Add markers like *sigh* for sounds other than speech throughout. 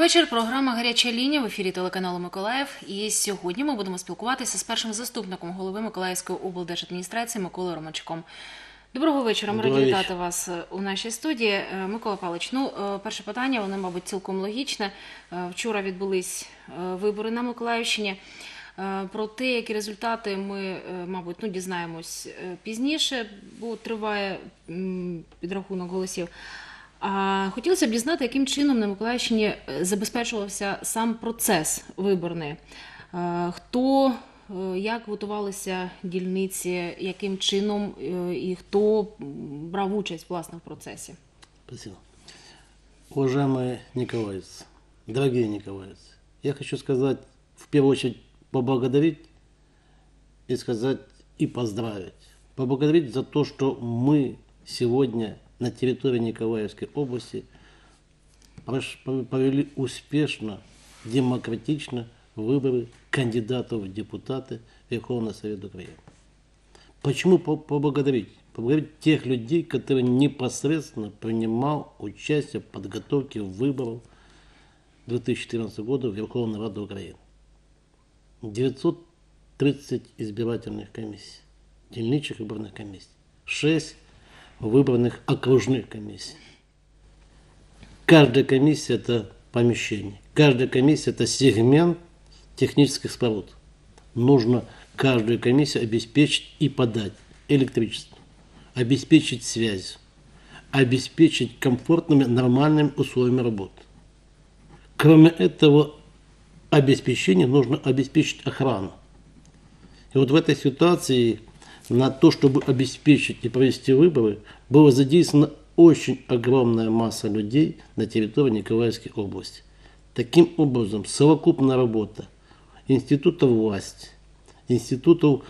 Добрий вечір. Програма Гаряча лінія в ефірі телеканалу Миколаїв. І сьогодні ми будемо спілкуватися з першим заступником голови Миколаївської облдержадміністрації Миколою Ромачком. Доброго вечора. Ми раді вітати вас е, у нашій студії. Е, Микола Павлович, ну е, перше питання, воно, мабуть, цілком логічне. Вчора відбулись вибори на Миколаївщині. Про те, які результати ми, мабуть, ну, дізнаємось пізніше, бо триває підрахунок голосів. А хотілося б дізнати, яким чином на Миколаївщині е, забезпечувався сам процес виборний. Е, Хто, е, як готувалися дільниці, яким чином е, і хто м, брав участь власне в процесі? Спасибо. Уважаемые николаевцы, дорогие николаевцы, я хочу сказать, в первую очередь, поблагодарить и сказать и поздравить. Поблагодарить за то, что мы сегодня на территории Николаевской области провели успешно, демократично выборы кандидатов в депутаты Верховного Совета Украины. Почему по- поблагодарить? Поблагодарить тех людей, которые непосредственно принимал участие в подготовке выборов 2014 года в Верховную Раду Украины. 930 избирательных комиссий, дельничных выборных комиссий, 6 выборных окружных комиссий. Каждая комиссия – это помещение. Каждая комиссия – это сегмент технических споруд. Нужно каждую комиссию обеспечить и подать электричество, обеспечить связь, обеспечить комфортными, нормальными условиями работы. Кроме этого обеспечения нужно обеспечить охрану. И вот в этой ситуации на то, чтобы обеспечить и провести выборы, была задействована очень огромная масса людей на территории Николаевской области. Таким образом, совокупная работа институтов власти, институтов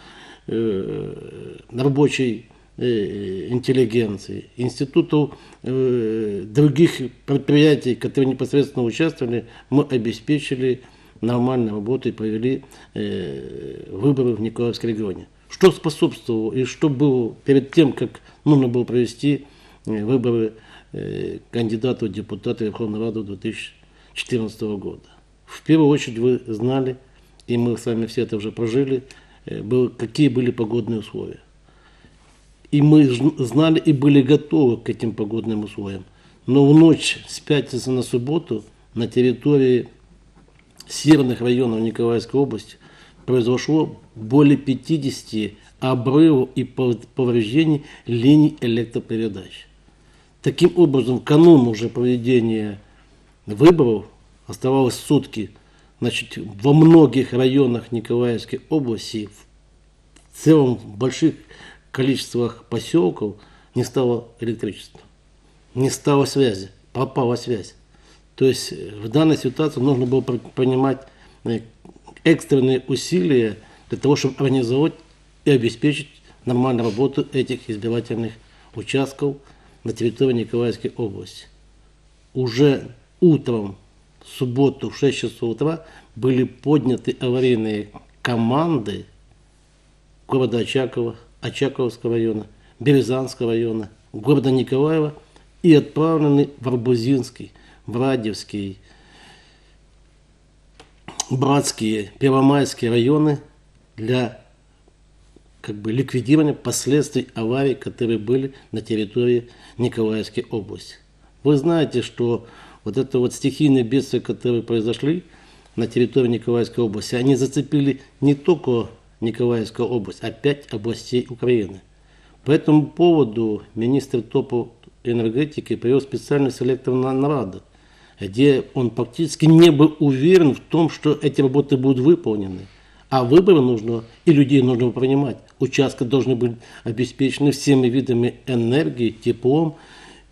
э, рабочей э, интеллигенции, институтов э, других предприятий, которые непосредственно участвовали, мы обеспечили нормальной работой, провели э, выборы в Николаевском регионе. Что способствовало и что было перед тем, как нужно было провести э, выборы э, кандидатов в депутаты Верховной Рады 2014 года. В первую очередь вы знали, и мы с вами все это уже прожили, э, было, какие были погодные условия. И мы знали и были готовы к этим погодным условиям. Но в ночь с пятницы на субботу на территории северных районов Николаевской области произошло более 50 обрывов и пов- повреждений линий электропередач. Таким образом, канун уже проведения выборов оставалось сутки. Значит, во многих районах Николаевской области, в целом в больших количествах поселков не стало электричества, не стало связи, пропала связь. То есть э, в данной ситуации нужно было при- принимать э, экстренные усилия для того, чтобы организовать и обеспечить нормальную работу этих избирательных участков на территории Николаевской области. Уже утром в субботу в 6 часов утра были подняты аварийные команды города Очакова, Очаковского района, Березанского района, города Николаева и отправлены в Арбузинский, Врадевский, Братские, Первомайские районы для как бы ликвидирования последствий аварий, которые были на территории Николаевской области. Вы знаете, что вот это вот стихийные бедствия, которые произошли на территории Николаевской области, они зацепили не только Николаевскую область, а пять областей Украины. По этому поводу министр топов энергетики провел специальную селекторную нараду, где он практически не был уверен в том, что эти работы будут выполнены. А выборы нужно, и людей нужно принимать. Участки должны быть обеспечены всеми видами энергии, теплом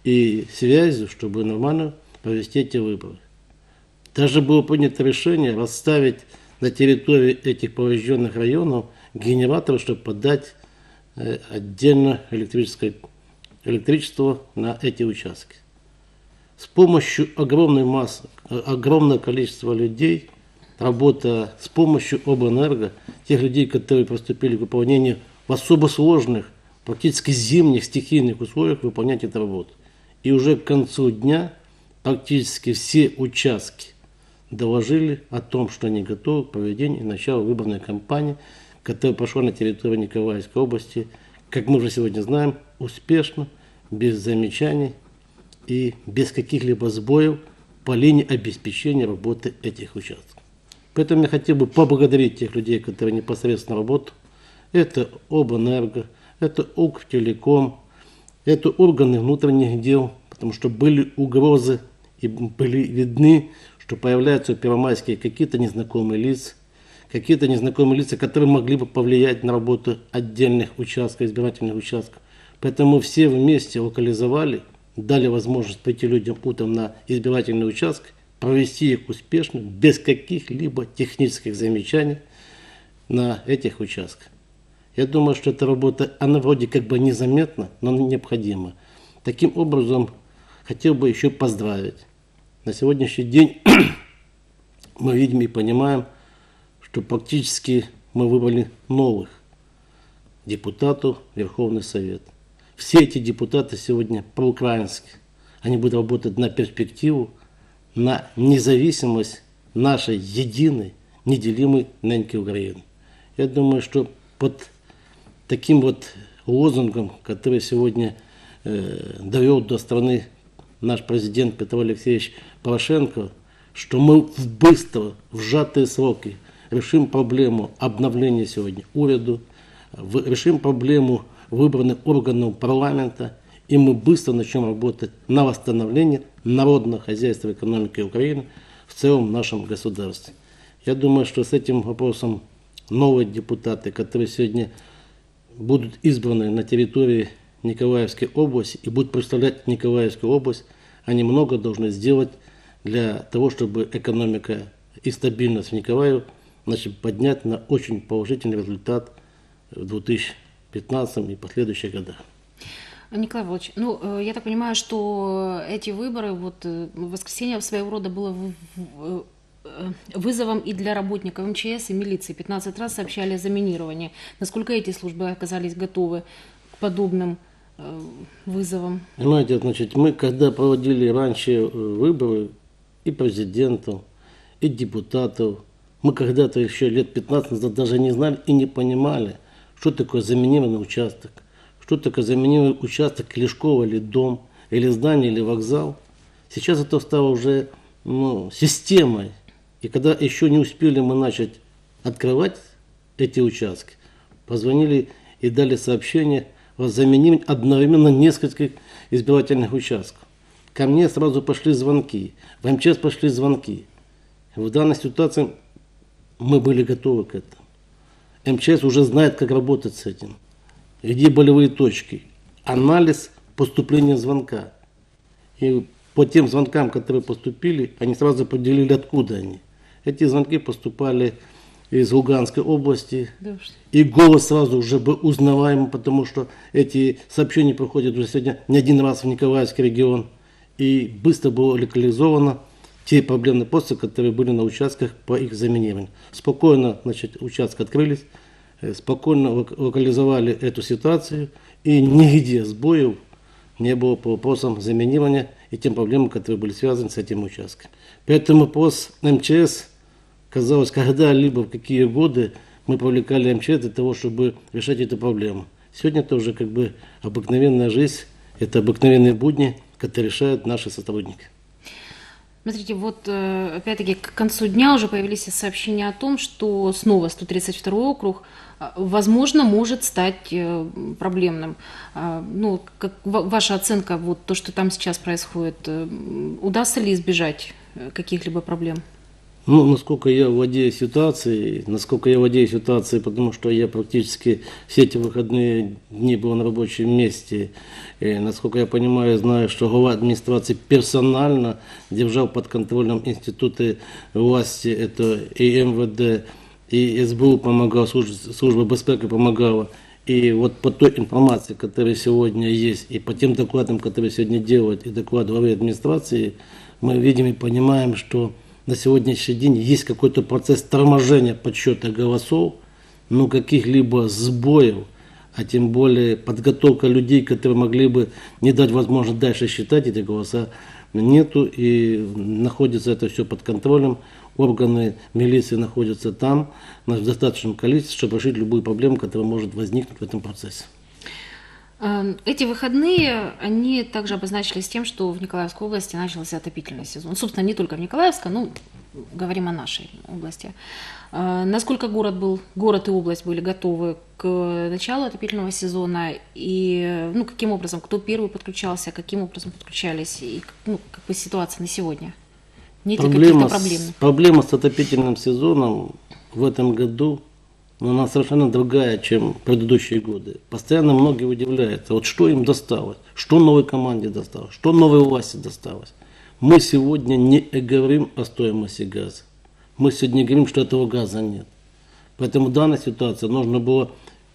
и связью, чтобы нормально провести эти выборы. Даже было принято решение расставить на территории этих поврежденных районов генераторы, чтобы подать э, отдельно электрическое, электричество на эти участки. С помощью огромной массы, э, огромного количества людей, работа с помощью обэнерго, тех людей, которые приступили к выполнению в особо сложных, практически зимних стихийных условиях выполнять эту работу. И уже к концу дня практически все участки доложили о том, что они готовы к проведению и началу выборной кампании, которая прошла на территории Николаевской области, как мы уже сегодня знаем, успешно, без замечаний и без каких-либо сбоев по линии обеспечения работы этих участков. Поэтому я хотел бы поблагодарить тех людей, которые непосредственно работают. Это Обэнерго, это Укртелеком, это органы внутренних дел, потому что были угрозы и были видны, что появляются в Первомайске какие-то незнакомые лица, какие-то незнакомые лица, которые могли бы повлиять на работу отдельных участков, избирательных участков. Поэтому все вместе локализовали, дали возможность прийти людям утром на избирательный участок, провести их успешно, без каких-либо технических замечаний на этих участках. Я думаю, что эта работа, она вроде как бы незаметна, но необходима. Таким образом, хотел бы еще поздравить. На сегодняшний день *clears throat* мы видим и понимаем, что практически мы выбрали новых депутатов Верховный Совет. Все эти депутаты сегодня проукраинские. Они будут работать на перспективу, на независимость нашей единой, неделимой неньки Украины. Я думаю, что под таким вот лозунгом, который сегодня э, довел до страны наш президент Петр Алексеевич Порошенко, что мы в быстро, в сжатые сроки решим проблему обновления сегодня уряду, решим проблему выбранных органов парламента, и мы быстро начнем работать на восстановление народного хозяйства экономики Украины в целом нашем государстве. Я думаю, что с этим вопросом новые депутаты, которые сегодня будут избраны на территории Николаевской области и будут представлять Николаевскую область, они много должны сделать для того, чтобы экономика и стабильность в Николаеве значит, поднять на очень положительный результат в 2015 и последующих годах. Николай Павлович, ну, э, я так понимаю, что эти выборы, вот э, воскресенье своего рода было в- э, вызовом и для работников МЧС и милиции. 15 раз сообщали о заминировании. Насколько эти службы оказались готовы к подобным вызовам? Понимаете, значит, мы когда проводили раньше выборы и президентов, и депутатов, мы когда-то еще лет 15 назад даже не знали и не понимали, что такое заминированный участок, что такое заминированный участок или школа, или дом, или здание, или вокзал. Сейчас это стало уже ну, системой. И когда еще не успели мы начать открывать эти участки, позвонили и дали сообщение о заменении одновременно нескольких избирательных участков. Ко мне сразу пошли звонки, в МЧС пошли звонки. В данной ситуации мы были готовы к этому. МЧС уже знает, как работать с этим. Где болевые точки. Анализ поступления звонка. И по тем звонкам, которые поступили, они сразу поделили, откуда они. Эти звонки поступали из Луганской области, Да уж. и голос сразу уже был узнаваемый, потому что эти сообщения проходят уже сегодня не один раз в Николаевский регион. И быстро было локализовано те проблемные посты, которые были на участках по их заминированию. Спокойно значит, участки открылись, э, спокойно лок- локализовали эту ситуацию, и нигде сбоев не было по вопросам заминирования и тем проблемам, которые были связаны с этим участком. Поэтому вопрос МЧС, казалось, когда-либо, в какие годы мы привлекали МЧС для того, чтобы решать эту проблему. Сегодня это уже как бы обыкновенная жизнь, это обыкновенные будни, которые решают наши сотрудники. Смотрите, вот э, опять-таки к концу дня уже появились сообщения о том, что снова 132 округ, э, возможно, может стать э, проблемным. А, Ну, как ва- ваша оценка, вот то, что там сейчас происходит, э, удастся ли избежать каких-либо проблем? Ну, насколько я владею ситуацией, насколько я владею ситуацией, потому что я практически все эти выходные дни был на рабочем месте. И, насколько я понимаю, знаю, что глава администрации персонально держал под контролем институты власти, это и МВД, и СБУ помогал, служба, служба безпеки помогала. И вот по той информации, которая сегодня есть, и по тем докладам, которые сегодня делают, и доклад главы администрации, мы видим и понимаем, что на сегодняшний день есть какой-то процесс торможения подсчета голосов, но каких-либо сбоев, а тем более подготовка людей, которые могли бы не дать возможность дальше считать эти голоса, нету, и находится это все под контролем. Органы милиции находятся там в достаточном количестве, чтобы решить любую проблему, которая может возникнуть в этом процессе. Э, Эти выходные, они также обозначились тем, что в Николаевской области начался отопительный сезон. Собственно, не только в Николаевской, ну, говорим о нашей области. Э, Насколько город был, город и область были готовы к началу отопительного сезона и ну, каким образом, кто первый подключался, каким образом подключались и ну, как бы ситуация на сегодня? Нет ли Проблема каких-то проблем? с, проблема с отопительным сезоном в этом году, но она совершенно другая, чем предыдущие годы. Постоянно многие удивляются, вот что им досталось, что новой команде досталось, что новой власти досталось. Мы сегодня не говорим о стоимости газа. Мы сегодня говорим, что этого газа нет. Поэтому в данной ситуации нужно было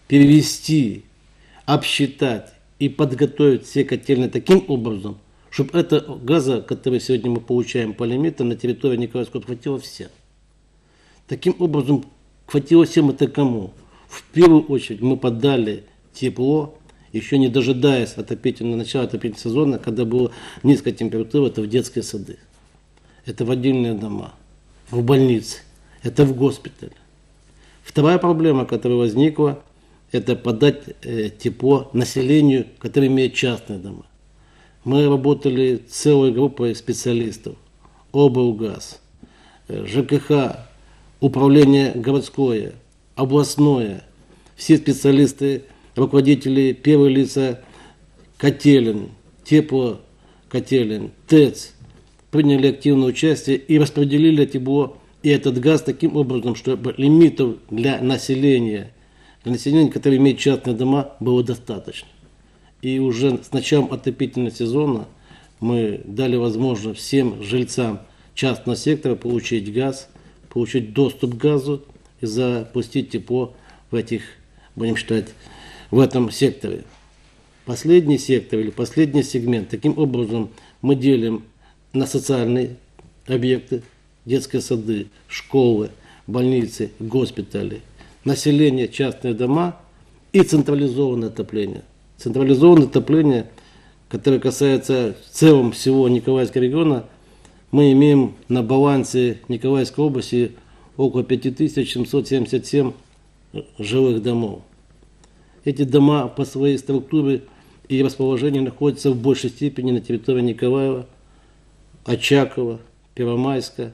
перевести, обсчитать и подготовить все котельные таким образом, чтобы это газа, который сегодня мы получаем по лимитам на территории Николаевской области, хватило всем. Таким образом, хватило всем это кому? В первую очередь мы подали тепло, еще не дожидаясь отопительного начала отопительного сезона, когда была низкая температура, это в детские сады, это в отдельные дома, в больницы, это в госпитале. Вторая проблема, которая возникла, это подать э, тепло населению, которое имеет частные дома. Мы работали целой группой специалистов, облгаз, э, ЖКХ, управление городское, областное, все специалисты, руководители, первые лица котелен, тепло котелен, ТЭЦ приняли активное участие и распределили тепло и этот газ таким образом, чтобы лимитов для населения, для населения, которое имеет частные дома, было достаточно. И уже с началом отопительного сезона мы дали возможность всем жильцам частного сектора получить газ, получить доступ к газу и запустить тепло в этих, будем считать, в этом секторе. Последний сектор или последний сегмент, таким образом мы делим на социальные объекты, детские сады, школы, больницы, госпитали, население, частные дома и централизованное отопление. Централизованное отопление, которое касается в целом всего Николаевского региона, мы имеем на балансе Николаевской области около 5777 жилых домов. Эти дома по своей структуре и расположению находятся в большей степени на территории Николаева, Очакова, Первомайска,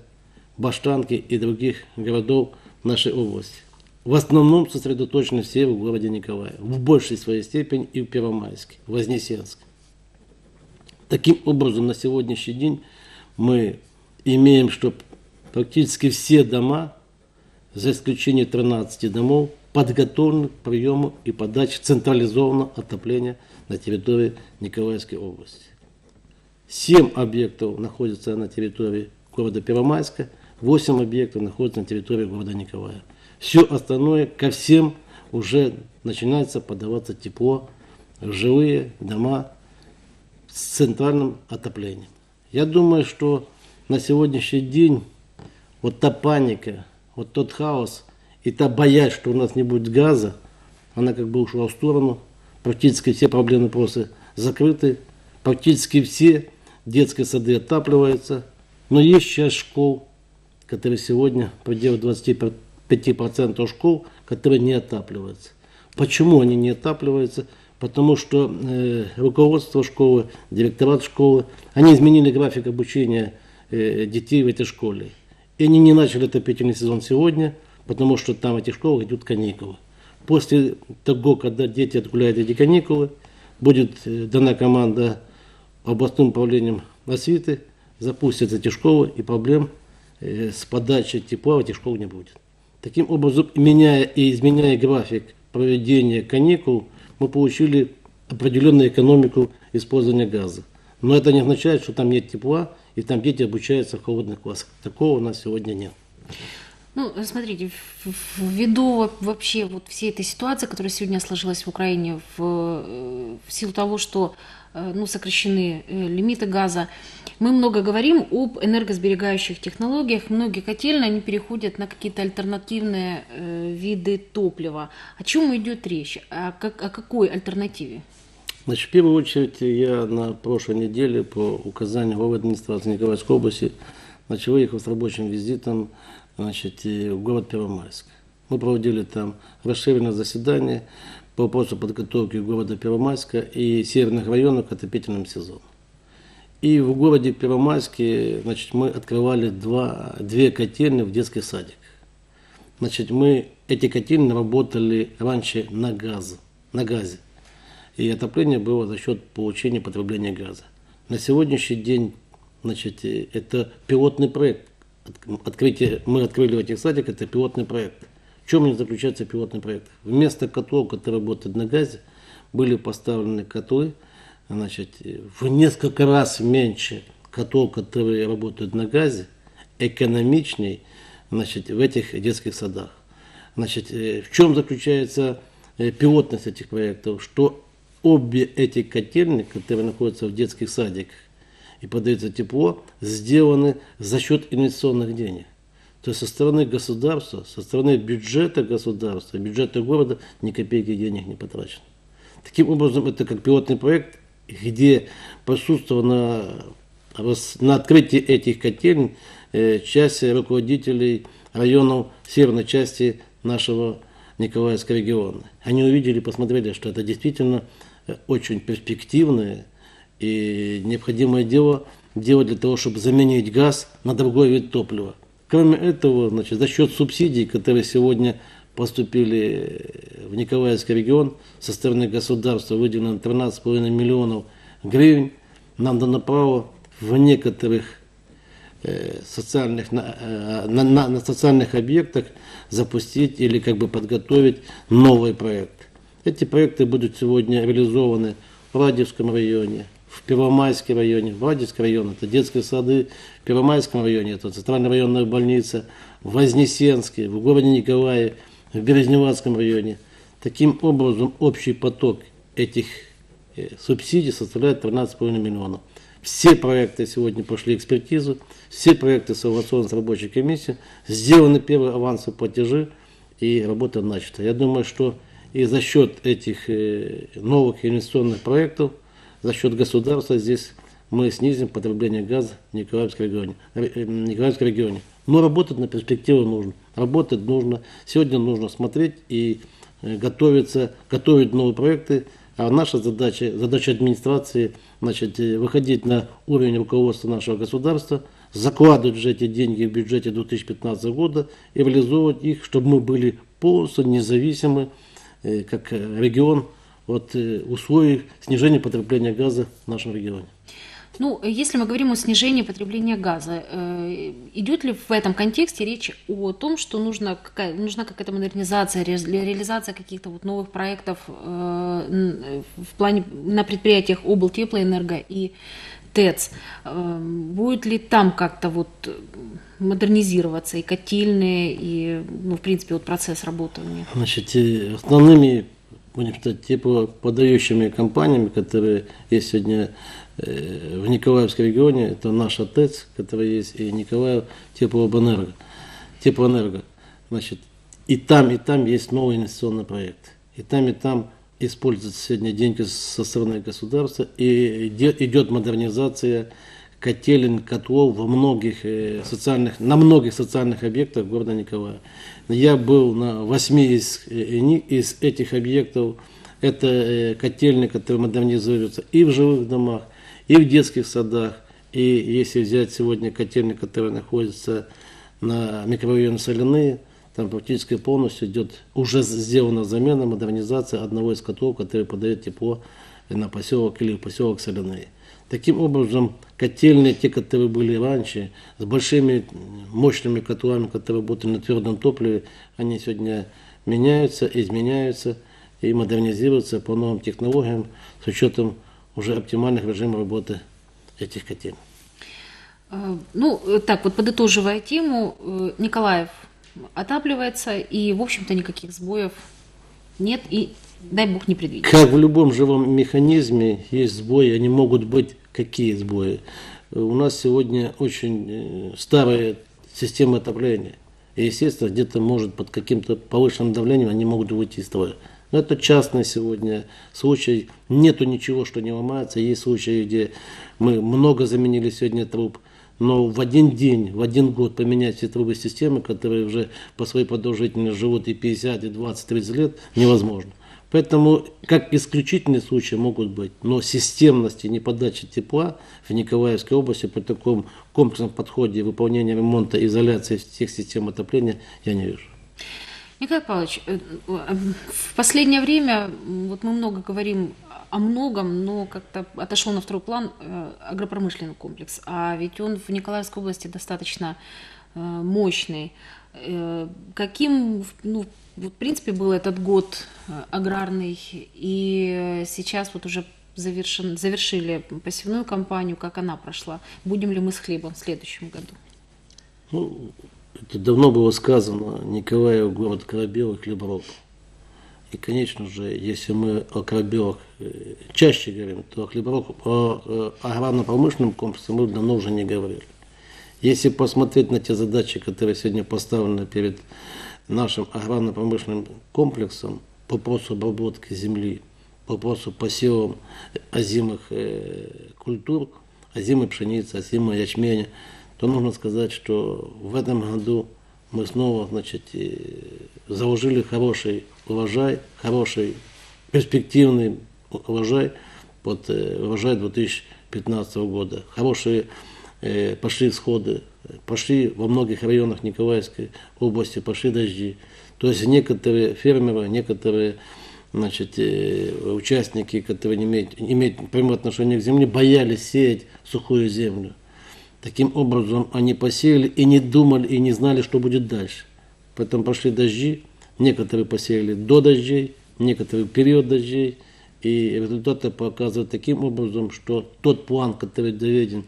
Баштанки и других городов нашей области. В основном сосредоточены все в городе Николаев, в большей своей степени и в Первомайске, Вознесенске. Таким образом, на сегодняшний день мы имеем, что практически все дома, за исключением 13 домов, подготовлены к приему и подаче централизованного отопления на территории Николаевской области. Семь объектов находятся на территории города Первомайска, восемь объектов находятся на территории города Николая. Все остальное ко всем уже начинается подаваться тепло жилые дома с центральным отоплением. Я думаю, что на сегодняшний день вот та паника, вот тот хаос и та боязнь, что у нас не будет газа, она как бы ушла в сторону. Практически все проблемные вопросы закрыты. Практически все детские сады отапливаются. Но есть часть школ, которые сегодня в пределах 25% школ, которые не отапливаются. Почему они не отапливаются? Потому что э, руководство школы, директорат школы, они изменили график обучения э, детей в этой школе. И они не начали отопительный сезон сегодня, потому что там в этих школах идут каникулы. После того, когда дети отгуляют эти каникулы, будет э, дана команда областным управлением освиты, запустят эти школы, и проблем э, с подачей тепла в этих школах не будет. Таким образом, меняя и изменяя график проведения каникул, мы получили определенную экономику использования газа. Но это не означает, что там нет тепла, и там дети обучаются в холодных классах. Такого у нас сегодня нет. Ну, смотрите, ввиду вообще вот всей этой ситуации, которая сегодня сложилась в Украине, в, э, в силу того, что э, ну, сокращены э, лимиты газа, мы много говорим об энергосберегающих технологиях. Многие котельные, они переходят на какие-то альтернативные виды топлива. О чем идет речь? О, как- о какой альтернативе? Значит, в первую очередь я на прошлой неделе по указанию главы администрации Николаевской области значит, выехал с рабочим визитом значит, и в город Первомайск. Мы проводили там расширенное заседание по вопросу подготовки города Первомайска и северных районов к отопительному сезону. И в городе Первомайске значит, мы открывали два, две котельные в детский садик. Значит, мы эти котельные работали раньше на газ, на газе. И отопление было за счет получения потребления газа. На сегодняшний день значит, э, это пилотный проект. От- Открытие, мы открыли в этих садиках, это пилотный проект. В чем заключается пилотный проект? Вместо котлов, которые работают на газе, были поставлены котлы, значит, в несколько раз меньше котов, которые работают на газе, экономичней значит, в этих детских садах. Значит, э, в чем заключается э, пилотность этих проектов? Что обе эти котельни, которые находятся в детских садиках и подается тепло, сделаны за счет инвестиционных денег. То есть со стороны государства, со стороны бюджета государства, бюджета города ни копейки денег не потрачено. Таким образом, это как пилотный проект, где присутствовало на, на открытии этих котель э, часть руководителей районов северной части нашего Николаевского региона. Они увидели, посмотрели, что это действительно э, очень перспективное и необходимое дело делать для того, чтобы заменить газ на другой вид топлива. Кроме этого, значит, за счет субсидий, которые сегодня поступили в Николаевский регион, со стороны государства выделено 13,5 миллионов гривен, нам дано право в некоторых э, социальных, на, э, на- на- на социальных объектах запустить или как бы подготовить новый проект. Эти проекты будут сегодня реализованы в Радивском районе, в Первомайском районе. В Радивском районе это детские сады, в Первомайском районе это центральная районная больница, в Вознесенске, в городе Николаеве, в Березневатском районе. Таким образом, общий поток этих э, субсидий составляет 13,5 миллионов. Все проекты сегодня прошли экспертизу, все проекты согласованы с рабочей комиссией, сделаны первые авансы платежи и работа начата. Я думаю, что и за счет этих э, новых инвестиционных проектов, за счет государства здесь мы снизим потребление газа в Николаевском регионе. Ре- э, Николаевском регионе. Но работать на перспективу нужно. Работать нужно. Сегодня нужно смотреть и э, готовиться, готовить новые проекты. А наша задача, задача администрации, значит, э, выходить на уровень руководства нашего государства, закладывать же эти деньги в бюджете 2015 года и реализовывать их, чтобы мы были полностью независимы, э, как э, регион, от э, условий снижения потребления газа в нашем регионе. Ну, если мы говорим о снижении потребления газа, э, идет ли в этом контексте речь о том, что нужна, какая, нужна какая-то модернизация, ре- реализация каких-то вот новых проектов э, в плане на предприятиях облтеплоэнерго и ТЭЦ? Будет ли там как-то вот модернизироваться и котельные, и, ну, в принципе, вот процесс работы у них? Значит, основными, будем считать, теплоподающими компаниями, которые есть сегодня э, в Николаевском регионе, это наш ТЭЦ, который есть, и Николаев теплоэнерго. Теплоэнерго. Значит, и там, и там есть новый инвестиционный проект. И там, и там используются сегодня деньги со стороны государства, и иде- идет модернизация котелен, котлов во многих э, социальных, на многих социальных объектах города Николая. Я был на восьми из, э, из этих объектов. Это э, котельные, которые модернизируются и в жилых домах, и в детских садах. И если взять сегодня котельные, которые находятся на микрорайоне Соляные, там практически полностью идет, уже сделана замена, модернизация одного из котлов, который подает тепло на поселок или поселок Соляные. Таким образом, котельные, те, которые были раньше, с большими мощными котлами, которые работали на твердом топливе, они сегодня меняются, изменяются и модернизируются по новым технологиям с учетом уже оптимальных режимов работы этих котель. Э, Ну, так вот, подытоживая тему, э, Николаев отапливается, и, в общем-то, никаких сбоев нет, и, дай бог, не предвидится. Как в любом живом механизме есть сбои, они могут быть какие сбои. У нас сегодня очень э, старая система отопления. И, естественно, где-то может под каким-то повышенным давлением они могут выйти из строя. Но это частный сегодня случай. Нету ничего, что не ломается. Есть случаи, где мы много заменили сегодня труб. Но в один день, в один год поменять все трубы системы, которые уже по своей продолжительности живут и 50, и 20, 30 лет, невозможно. Поэтому, как исключительные случаи могут быть, но системности неподачи тепла в Николаевской области при таком комплексном подходе выполнения ремонта, изоляции всех систем отопления я не вижу. Николай Павлович, э, э, в последнее время вот мы много говорим о многом, но как-то отошел на второй план э, агропромышленный комплекс. А ведь он в Николаевской области достаточно э, мощный. Э, Каким, ну, в принципе, был этот год аграрный, и сейчас вот уже завершен, завершили посевную кампанию, как она прошла. Будем ли мы с хлебом в следующем году? Ну, это давно было сказано, Николаев город корабелок, хлебороб. И, конечно же, если мы о корабелах э, чаще говорим, то о хлебороб, о э, аграрно-промышленном комплексе мы давно уже не говорили. Если посмотреть на те задачи, которые сегодня поставлены перед нашим аграрно-промышленным комплексом по вопросу обработки земли, по вопросу посевов озимых э, культур, озимой пшеницы, озимой ячменя, то нужно сказать, что в этом году мы снова значит, заложили хороший урожай, хороший перспективный урожай под урожай 2015 года. Хорошие э, пошли всходы, пошли во многих районах Николаевской области, пошли дожди. То есть некоторые фермеры, некоторые значит, э, участники, которые не имеют, имеют прямое отношение к земле, боялись сеять сухую землю. Таким образом, они посеяли и не думали, и не знали, что будет дальше. Поэтому пошли дожди, некоторые посеяли до дождей, некоторые в период дождей. И результаты показывают таким образом, что тот план, который доведен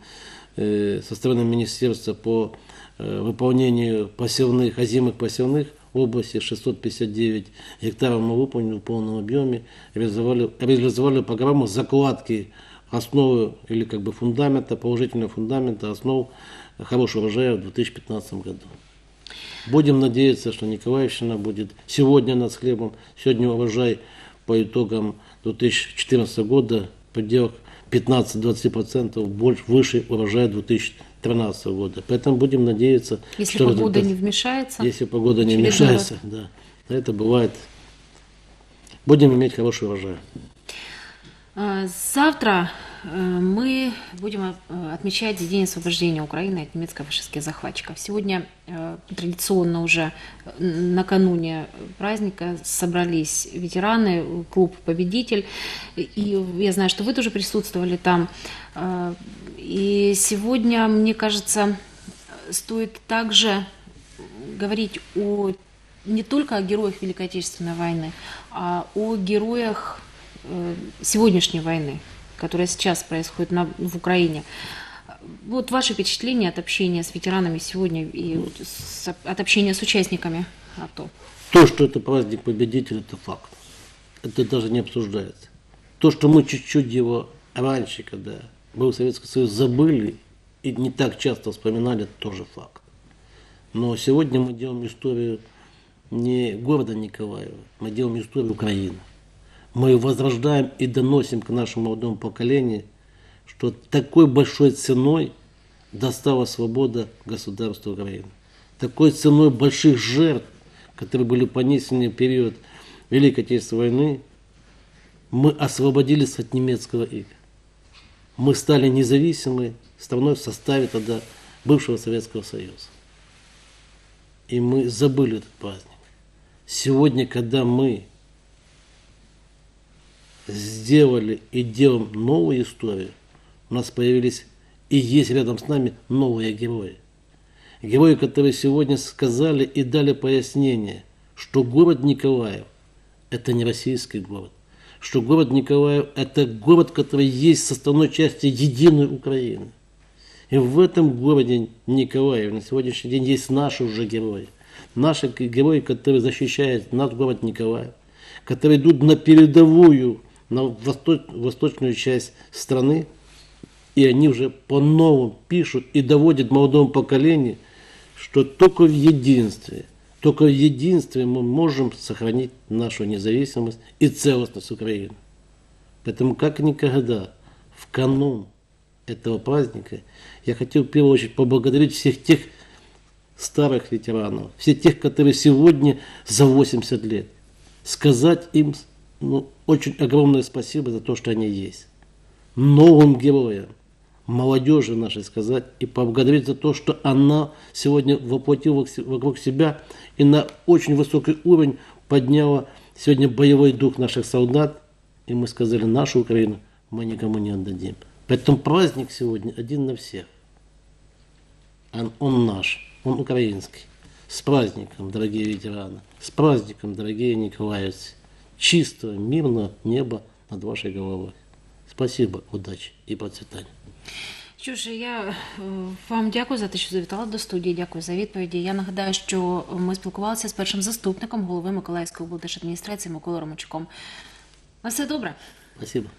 э, со стороны министерства по э, выполнению посевных, озимых посевных в области 659 гектаров мы выполнили в полном объеме, реализовали, реализовали программу закладки основы или как бы фундамента, положительного фундамента, основ хорошего урожая в 2015 году. Будем надеяться, что Николаевщина будет сегодня над хлебом. Сегодня урожай по итогам 2014 года пределах 15-20% больше, выше урожая 2013 года. Поэтому будем надеяться, Если что погода результат- не вмешается. если погода не очередной мешается, да, это бывает. Будем иметь хороший урожай. А, Завтра мы будем э, отмечать День освобождения Украины от немецко-фашистских захватчиков. Сегодня э, традиционно уже накануне праздника собрались ветераны, клуб «Победитель». И я знаю, что вы тоже присутствовали там. Э, И сегодня, мне кажется, стоит также говорить о не только о героях Великой Отечественной войны, а о героях сегодняшней войны, которая сейчас происходит на- в Украине. Вот ваши впечатления от общения с ветеранами сегодня и вот с- от общения с участниками АТО. То, что это праздник победителя, это факт. Это даже не обсуждается. То, что мы чуть-чуть его раньше, когда был Советский Союз, забыли и не так часто вспоминали, это тоже факт. Но сегодня мы делаем историю не города Николаева, мы делаем историю Украины. Мы возрождаем и доносим к нашему молодому поколению, что такой большой ценой достала свобода государства Украины. Такой ценой больших жертв, которые были понесены в период Великой Отечественной войны, мы освободились от немецкого ига. Мы стали независимой страной в составе тогда бывшего Советского Союза. И мы забыли этот праздник. Сегодня, когда мы сделали и делаем новую историю, у нас появились и есть рядом с нами новые герои. Герои, которые сегодня сказали и дали пояснение, что город Николаев – это не российский город, что город Николаев – это город, который есть составной частью единой Украины. И в этом городе Николаев на сегодняшний день есть наши уже герои. Наши герои, которые защищают наш город Николаев, которые идут на передовую, на восто- восточную часть страны, и они уже по-новому пишут и доводят молодому поколению, что только в единстве, Только в единстве мы можем сохранить нашу независимость и целостность Украины. Поэтому как никогда в канун этого праздника я хотел в первую очередь поблагодарить всех тех старых ветеранов, всех тех, которые сегодня за 80 лет. Сказать им ну, очень огромное спасибо за то, что они есть. Новым героям, молодежи нашей сказать и поблагодарить за то, что она сегодня воплотила вокруг себя и на очень высокий уровень подняла сегодня боевой дух наших солдат. И мы сказали, нашу Украину мы никому не отдадим. Поэтому праздник сегодня один на всех. Он, он наш, он украинский. С праздником, дорогие ветераны. С праздником, дорогие николаевцы. Чистого, мирного неба над вашей головой. Спасибо, удачи и процветания. Що ж, я е, вам дякую за те, що завітала до студії. Дякую за відповіді. Я нагадаю, що ми спілкувалися з першим заступником голови Миколаївської облдержадміністрації Миколою Ромачуком. На все добре. Спасибо.